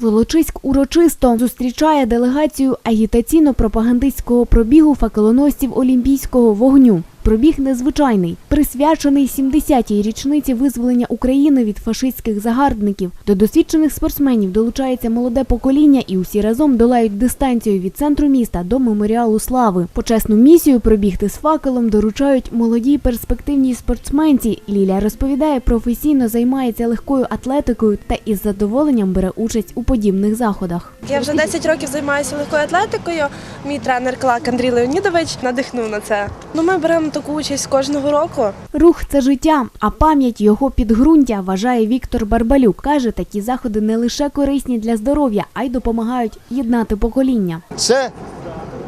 Волочиськ урочисто зустрічає делегацію агітаційно-пропагандистського пробігу факелоносців Олімпійського вогню. Пробіг незвичайний, присвячений 70-й річниці визволення України від фашистських загарбників. До досвідчених спортсменів долучається молоде покоління і усі разом долають дистанцію від центру міста до меморіалу слави. Почесну місію пробігти з факелом доручають молодій перспективній спортсменці. Ліля розповідає, професійно займається легкою атлетикою та із задоволенням бере участь у подібних заходах. Я вже 10 років займаюся легкою атлетикою. Мій тренер Клак Андрій Леонідович надихнув на це. Ну, ми беремо таку участь кожного року. Рух це життя, а пам'ять його підґрунтя вважає Віктор Барбалюк. каже, такі заходи не лише корисні для здоров'я, а й допомагають єднати покоління. Це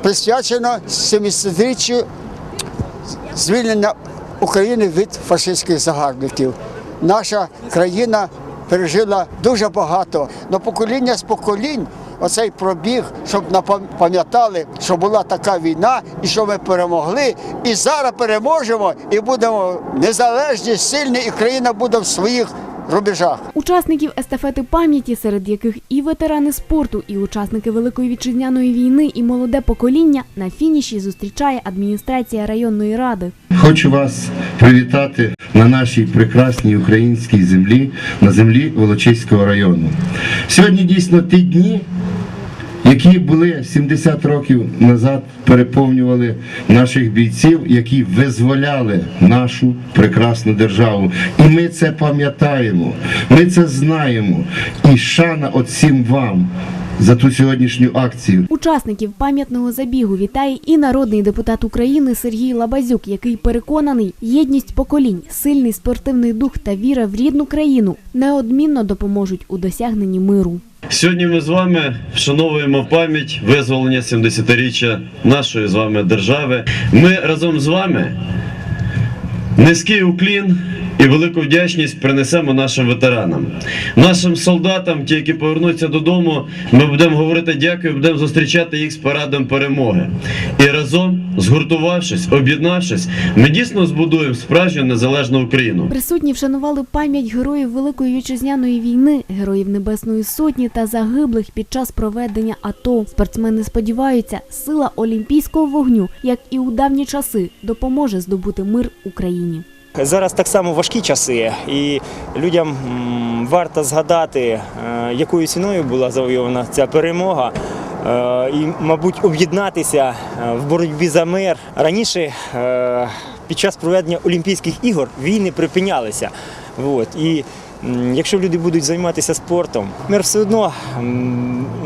присвячено 70-річчю звільнення України від фашистських загарбників. Наша країна пережила дуже багато, але покоління з поколінь. Оцей пробіг, щоб пам'ятали, що була така війна, і що ми перемогли, і зараз переможемо, і будемо незалежні, сильні, і країна буде в своїх рубежах. Учасників естафети пам'яті, серед яких і ветерани спорту, і учасники Великої вітчизняної війни, і молоде покоління на фініші зустрічає адміністрація районної ради. Хочу вас привітати на нашій прекрасній українській землі, на землі Волочиського району. Сьогодні дійсно ті дні, які були 70 років назад, переповнювали наших бійців, які визволяли нашу прекрасну державу. І ми це пам'ятаємо, ми це знаємо. І шана от всім вам за ту сьогоднішню акцію. Учасників пам'ятного забігу вітає і народний депутат України Сергій Лабазюк, який переконаний, єдність поколінь, сильний спортивний дух та віра в рідну країну неодмінно допоможуть у досягненні миру. Сьогодні ми з вами вшановуємо пам'ять визволення 70-річчя нашої з вами держави. Ми разом з вами низький уклін і велику вдячність принесемо нашим ветеранам, нашим солдатам, ті, які повернуться додому. Ми будемо говорити дякую, будемо зустрічати їх з парадом перемоги. І разом, згуртувавшись, об'єднавшись, ми дійсно збудуємо справжню незалежну Україну. Присутні вшанували пам'ять героїв Великої вітчизняної війни, героїв Небесної Сотні та загиблих під час проведення АТО. Спортсмени сподіваються, сила олімпійського вогню, як і у давні часи, допоможе здобути мир Україні. Зараз так само важкі часи, і людям варто згадати, е, якою ціною була завойована ця перемога. е, І, мабуть, об'єднатися е, в боротьбі за мир. Раніше під час проведення Олімпійських ігор війни припинялися. І якщо люди будуть займатися спортом, мир все одно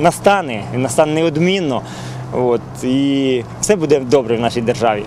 настане, настане неодмінно. І все буде добре в нашій державі.